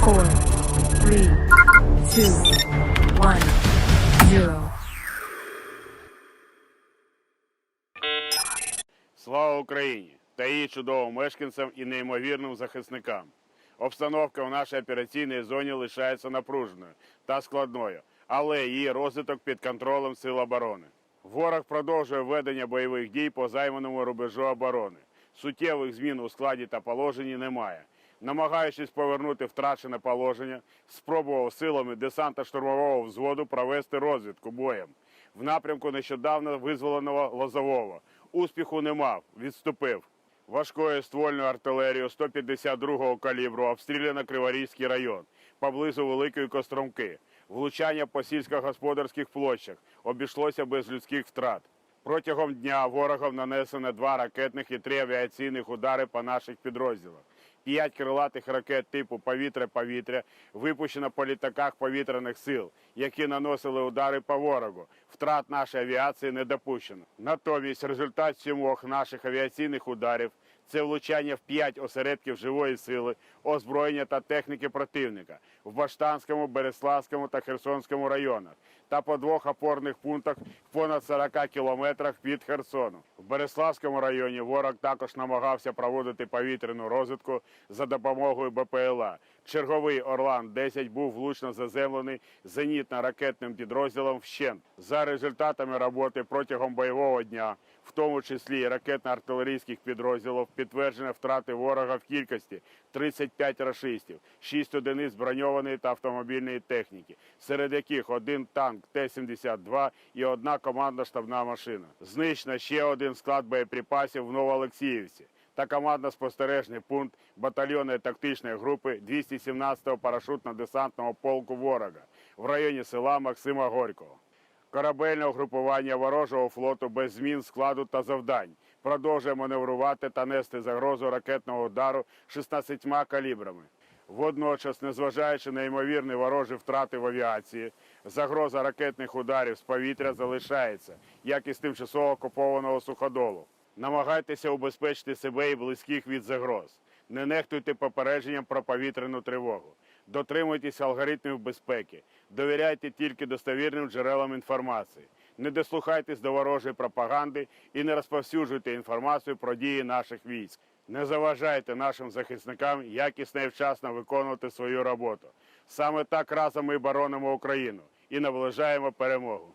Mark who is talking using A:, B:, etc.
A: four, three, two, one, zero.
B: Слава Україні та її чудовим мешканцям і неймовірним захисникам. Обстановка в нашій операційній зоні лишається напруженою та складною, але її розвиток під контролем сил оборони. Ворог продовжує ведення бойових дій по займаному рубежу оборони. Суттєвих змін у складі та положенні немає. Намагаючись повернути втрачене положення, спробував силами десанта штурмового взводу провести розвідку боєм в напрямку нещодавно визволеного Лозового. Успіху не мав, відступив. Важкою ствольною артилерією 152-го калібру обстріляно Криворізький район поблизу Великої Костромки. Влучання по сільськогосподарських площах обійшлося без людських втрат. Протягом дня ворогом нанесено два ракетних і три авіаційних удари по наших підрозділах. П'ять крилатих ракет типу повітря-повітря випущено по літаках повітряних сил, які наносили удари по ворогу. Втрат нашої авіації не допущено. Натомість результат сімох наших авіаційних ударів це влучання в п'ять осередків живої сили, озброєння та техніки противника в Баштанському, Береславському та Херсонському районах та по двох опорних пунктах в понад 40 кілометрах від Херсону. В Береславському районі ворог також намагався проводити повітряну розвідку за допомогою БПЛА. Черговий Орлан-10 був влучно заземлений зенітно-ракетним підрозділом вщент. За результатами роботи протягом бойового дня, в тому числі ракетно-артилерійських підрозділів, підтверджено втрати ворога в кількості 35 рашистів, 6 одиниць броньованої та автомобільної техніки, серед яких один танк Т-72 і одна командна штабна машина. Знищено ще один склад боєприпасів в Новоолексіївці та командно-спостережний пункт батальйонної тактичної групи 217-го парашютно-десантного полку ворога в районі села Максима Горького. Корабельне угрупування ворожого флоту без змін складу та завдань продовжує маневрувати та нести загрозу ракетного удару 16 калібрами. Водночас, незважаючи на ймовірні ворожі втрати в авіації, загроза ракетних ударів з повітря залишається, як і з тимчасово окупованого суходолу. Намагайтеся убезпечити себе і близьких від загроз. Не нехтуйте попередженням про повітряну тривогу. Дотримуйтесь алгоритмів безпеки. Довіряйте тільки достовірним джерелам інформації. Не дослухайтесь до ворожої пропаганди і не розповсюджуйте інформацію про дії наших військ. Не заважайте нашим захисникам якісно і вчасно виконувати свою роботу. Саме так разом ми боронимо Україну і наближаємо перемогу.